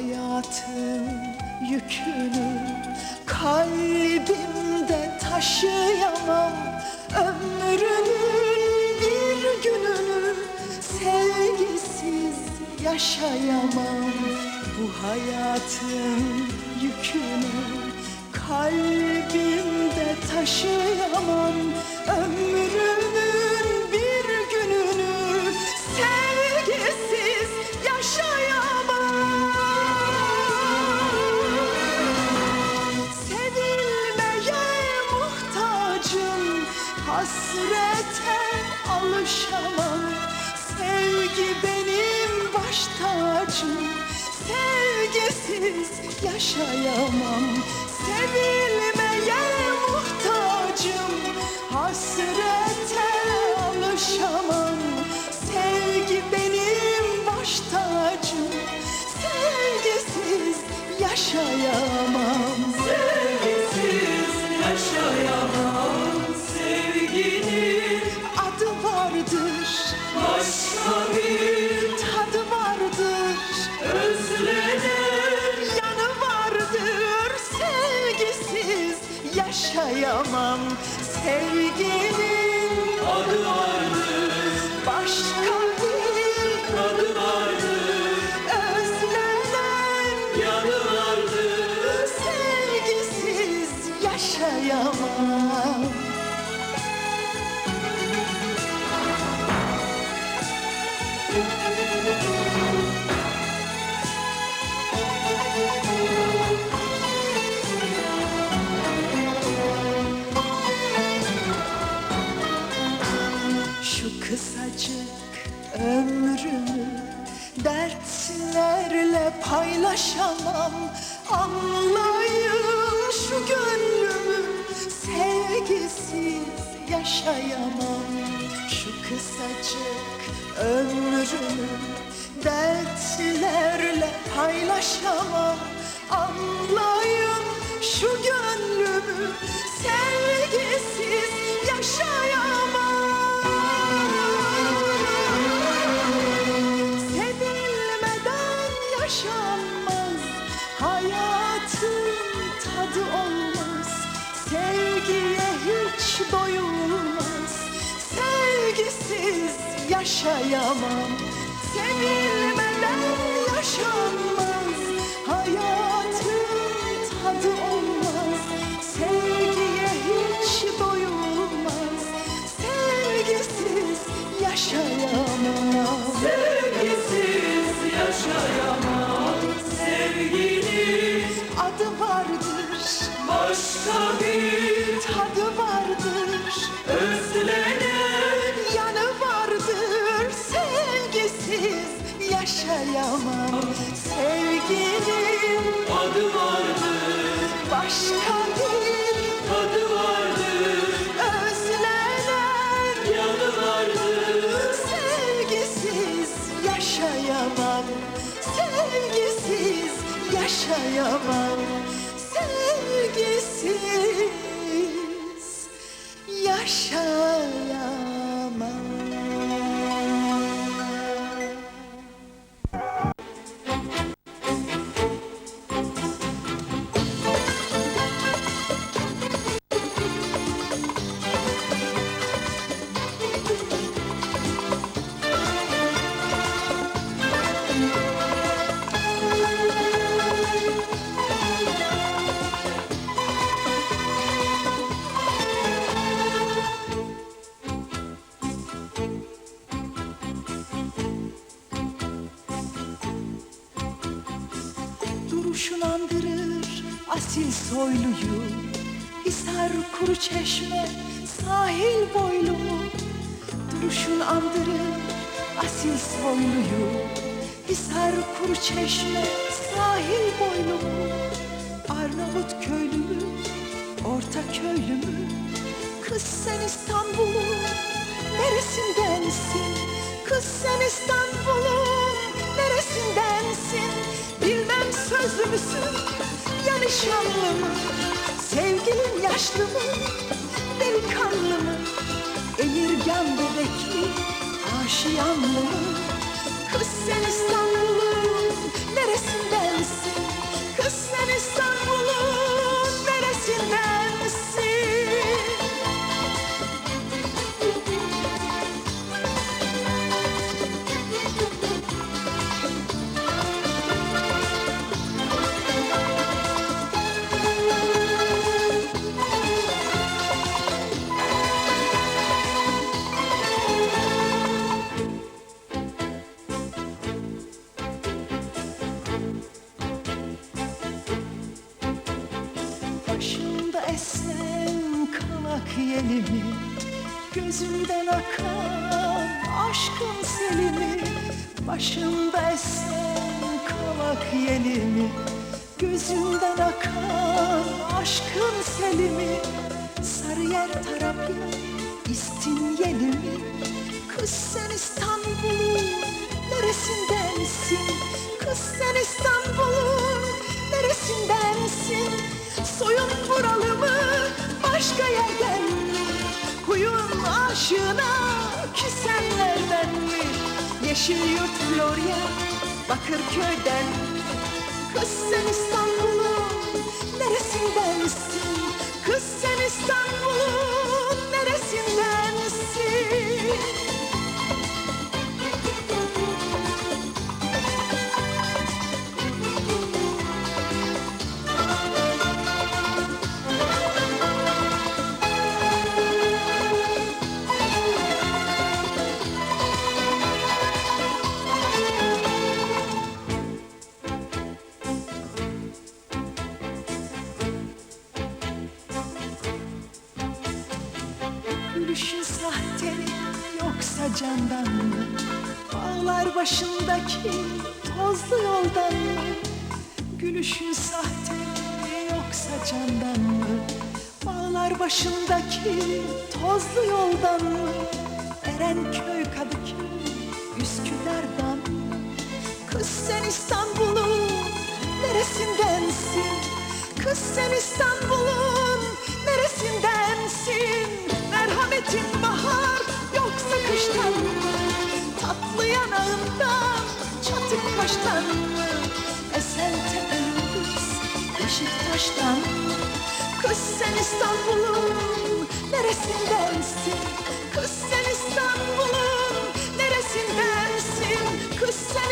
hayatın yükünü Kalbimde taşıyamam. Ömrümün bir gününü Sevgisiz yaşayamam. Bu hayatın yükünü Kalbimde taşıyamam Hasrete alışamam. Sevgi benim baş tacım. Sevgisiz yaşayamam. Sevilmeye muhtacım. Hasrete ömrümü dertlerle paylaşamam. Anlayın şu gönlümü sevgisiz yaşayamam. Şu kısacık ömrümü dertlerle paylaşamam. Anlayın şu gönlümü sevgisiz Hayatın tadı olmaz. Sevgiye hiç doyulmaz. Sevgisiz yaşayamam. Sevilmeden yaşanmaz. Hayatın tadı olmaz başka bir tadı vardır. Özlenen Yanı vardır, sevgisiz yaşayamam. Sevginin adı vardır, başka bir adı vardır, özlenen yanı vardır. Sevgisiz yaşayamam. Sevgisiz yaşayamam yaşayamam Duruşun andırır asil soyluyu. Hisar kuru çeşme sahil boylumu Duruşun andırır asil soyluyu. Hisar kuru çeşme sahil boylumu Arnavut köylümü, orta köylümü Kız sen İstanbul'un neresindensin? Kız sen İstanbul'un sözlü müsün, ya nişanlı mı? Sevgilin yaşlı mı, delikanlı mı? Emirgan bebekli, aşiyanlı mı? Kız sen İstanbul'un yeli mi? Gözümden akan aşkın seli mi? Başımda esen kavak yeli mi? Gözümden akan aşkın seli mi? Sarıyer Tarabya İstinyeli mi? Kız sen İstanbul'un neresindensin? Kız sen İstanbul'un neresindensin? Soyun buralı mı? Başka yerden Yeşil yurt Florya Bakırköy'den? Kız sen İstanbul'un neresindensin? Kız sen İstanbul'un Gülüşün sahte mi yoksa candan mı? Bağlar başındaki tozlu yoldan mı? Gülüşün sahte mi yoksa candan mı? Bağlar başındaki tozlu yoldan mı? Erenköy, Kadıköy, Üsküdar'dan? Kız sen İstanbul'un neresindensin? Kız sen İstanbul'un neresindensin? baştan. Kız sen İstanbul'un neresindensin? Kız sen İstanbul'un neresindensin? Kız sen